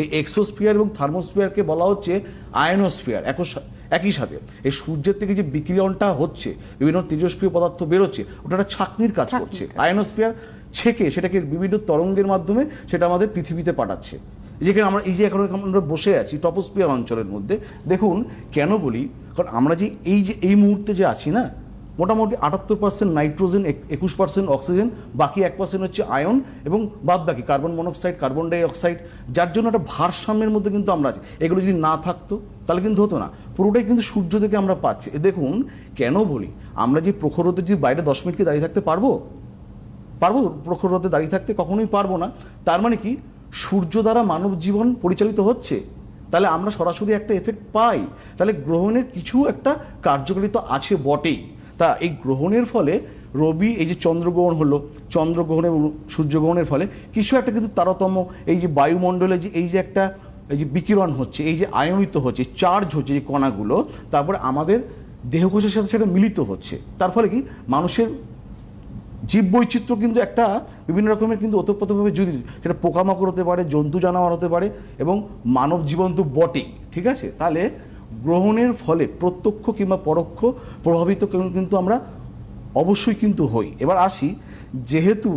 এই এক্সোস্ফিয়ার এবং থার্মোস্ফিয়ারকে বলা হচ্ছে আয়নোস্ফিয়ার একই সাথে। এই সূর্যের থেকে যে বিকিরণটা হচ্ছে বিভিন্ন তেজস্ক্রিয় পদার্থ বেরোচ্ছে ওটা একটা ছাকনির কাজ করছে। আয়নোস্ফিয়ার ছেকে সেটাকে বিভিন্ন তরঙ্গের মাধ্যমে সেটা আমাদের পৃথিবীতে পাঠাচ্ছে। যেখানে আমরা এই যে এখন আমরা বসে আছি টপোস্ফিয়ার অঞ্চলের মধ্যে দেখুন কেন বলি? কারণ আমরা যে এই যে এই মুহূর্তে যে আছি না মোটামুটি আটাত্তর পার্সেন্ট নাইট্রোজেন একুশ পার্সেন্ট অক্সিজেন, বাকি এক পার্সেন্ট হচ্ছে আয়ন এবং বাদ বাকি কার্বন মনোক্সাইড, কার্বন ডাইঅক্সাইড, যার জন্য একটা ভারসাম্যের মধ্যে কিন্তু আমরা আছি। এগুলো যদি না থাকতো, তাহলে কিন্তু হতো না। পুরোটাই কিন্তু সূর্য থেকে আমরা পাচ্ছি। দেখুন, কেন বলি? আমরা যে প্রখর রোদে যদি বাইরে দশ মিনিট কি দাঁড়িয়ে থাকতে পারব? পারব? প্রখর রোদে দাঁড়িয়ে থাকতে কখনোই পারব না। তার মানে কি? সূর্য দ্বারা মানব জীবন পরিচালিত হচ্ছে। তাহলে আমরা সরাসরি একটা এফেক্ট পাই। তাহলে গ্রহণের কিছু একটা কার্যকারিতা আছে বটেই। তা এই গ্রহণের ফলে রবি, এই যে চন্দ্রগ্রহণ হলো, চন্দ্রগ্রহণ এবং সূর্যগ্রহণের ফলে কিছু একটা কিন্তু তারতম্য, এই যে বায়ুমণ্ডলে যে, এই যে একটা, এই যে বিকিরণ হচ্ছে, এই যে আয়নিত হচ্ছে চার্জ হচ্ছে যে কণাগুলো, তারপরে আমাদের দেহকোষের সাথে সেটা মিলিত হচ্ছে। তার ফলে কি? মানুষের জীববৈচিত্র্য কিন্তু একটা বিভিন্ন রকমের কিন্তু ওতপ্রোতভাবে যদি সেটা পোকামাকড় হতে পারে, জন্তু জানোয়ার হতে পারে এবং মানব জীবন তো বটেই, ঠিক আছে? তাহলে গ্রহণের ফলে প্রত্যক্ষ কিংবা পরোক্ষ প্রভাবিত কিন্তু আমরা অবশ্যই কিন্তু হই। এবার আসি যেহেতু